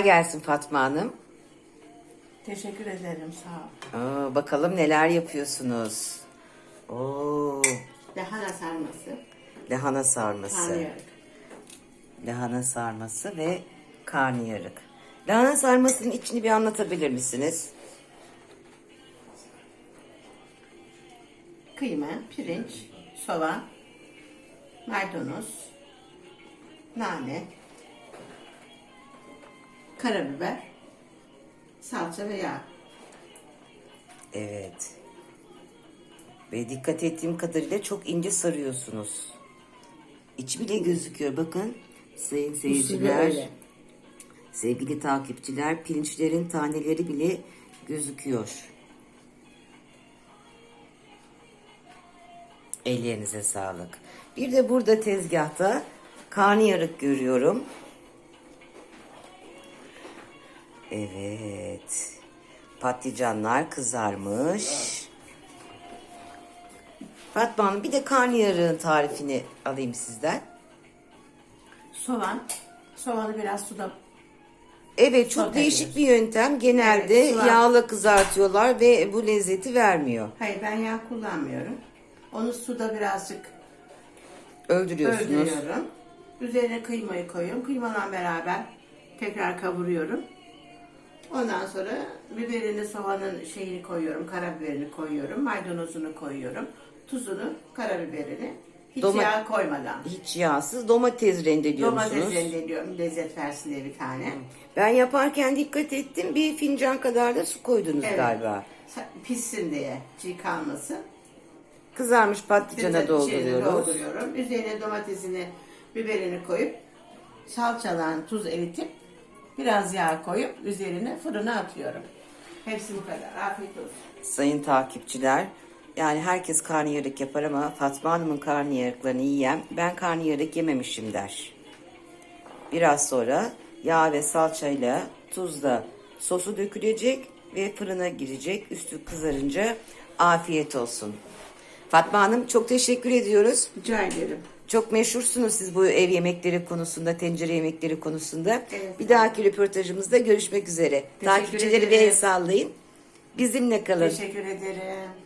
gelsin Fatma Hanım. Teşekkür ederim sağ ol. Aa, bakalım neler yapıyorsunuz. Oo, Lahana sarması. lahana sarması. Karnıyarık. Lahana sarması ve karnıyarık. Lahana sarmasının içini bir anlatabilir misiniz? Kıyma, pirinç, soğan, maydanoz, nane, karabiber, salça ve yağ. Evet. Ve dikkat ettiğim kadarıyla çok ince sarıyorsunuz. İç bile gözüküyor bakın. Sayın seyirciler, sevgili takipçiler, pirinçlerin taneleri bile gözüküyor. Ellerinize sağlık. Bir de burada tezgahta karnıyarık görüyorum. Evet. Patlıcanlar kızarmış. Fatma Hanım bir de karnıyarığın tarifini alayım sizden. Soğan, soğanı biraz suda Evet çok Sote değişik ediyoruz. bir yöntem. Genelde Evet, soğan. yağla kızartıyorlar ve bu lezzeti vermiyor. Hayır ben yağ kullanmıyorum. Onu suda birazcık Öldürüyorsunuz. öldürüyorum. Üzerine kıymayı koyuyorum. Kıymadan beraber tekrar kavuruyorum. Ondan sonra biberini, soğanın şeyini koyuyorum, karabiberini koyuyorum, maydanozunu koyuyorum, tuzunu, karabiberini. Hiç Doma- yağ koymadan. Hiç yağsız domates rendeliyor Domates rendeliyorum lezzet versin diye bir tane. Ben yaparken dikkat ettim. Bir fincan kadar da su koydunuz Evet. galiba. Pişsin diye, çiğ kalmasın. Kızarmış patlıcana Şeyini dolduruyoruz. dolduruyorum. Üzerine domatesini, biberini koyup salçalan tuz eritip biraz yağ koyup üzerine fırına atıyorum. Hepsi bu kadar. Afiyet olsun. Sayın takipçiler, yani herkes karnıyarık yapar ama Fatma Hanım'ın karnıyarıklarını yiyen ben karnıyarık yememişim der. Biraz sonra yağ ve salçayla tuzla sosu dökülecek ve fırına girecek. Üstü kızarınca afiyet olsun. Fatma Hanım çok teşekkür ediyoruz. Rica ederim. Çok meşhursunuz siz bu ev yemekleri konusunda, tencere yemekleri konusunda. Evet. Bir dahaki röportajımızda görüşmek üzere. Teşekkür Takipçileri ederim. el sallayın. Bizimle kalın. Teşekkür ederim.